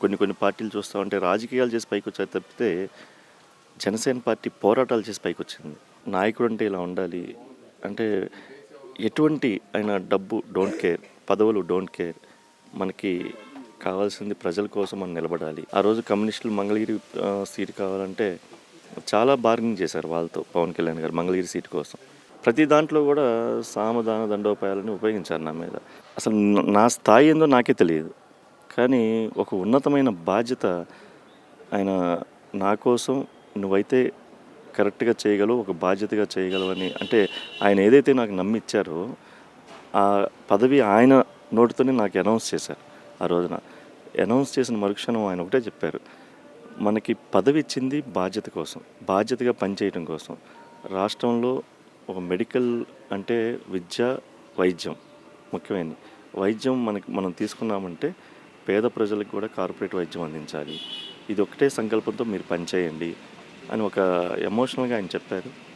కొన్ని కొన్ని పార్టీలు చూస్తూ ఉంటే రాజకీయాలు చేసి పైకి వచ్చే తప్పితే జనసేన పార్టీ పోరాటాలు చేసి పైకి వచ్చింది నాయకుడు అంటే ఇలా ఉండాలి. అంటే ఎటువంటి ఆయన డబ్బు డోంట్ కేర్. పదవులు డోంట్ కేర్. మనకి కావాల్సింది ప్రజల కోసం మనం నిలబడాలి. ఆ రోజు కమ్యూనిస్టులు మంగళగిరి సీటు కావాలంటే చాలా బార్గెనింగ్ చేశారు వాళ్ళతో పవన్ కళ్యాణ్ గారు మంగళగిరి సీటు కోసం. ప్రతి దాంట్లో కూడా సామదాన దండోపాయాలని ఉపయోగించారు నా మీద. అసలు నా స్థాయి ఏందో నాకే తెలియదు. కానీ ఒక ఉన్నతమైన బాధ్యత ఆయన నా కోసం నువ్వైతే కరెక్ట్గా చేయగలవు ఒక బాధ్యతగా చేయగలవని. అంటే ఆయన ఏదైతే నాకు నమ్మిచ్చారో ఆ పదవి ఆయన నోటితోనే నాకు అనౌన్స్ చేశారు ఆ రోజున. అనౌన్స్ చేసిన మరుక్షణం ఆయన ఒకటే చెప్పారు. మనకి పదవి ఇచ్చింది బాధ్యత కోసం బాధ్యతగా పనిచేయడం కోసం. రాష్ట్రంలో ఒక మెడికల్ అంటే విద్య వైద్యం ముఖ్యమైనది. వైద్యం మనకి మనం తీసుకున్నామంటే పేద ప్రజలకు కూడా కార్పొరేట్ వైద్యం అందించాలి. ఇది ఒకటే సంకల్పంతో మీరు పనిచేయండి అని ఒక ఎమోషనల్గా ఆయన చెప్పారు.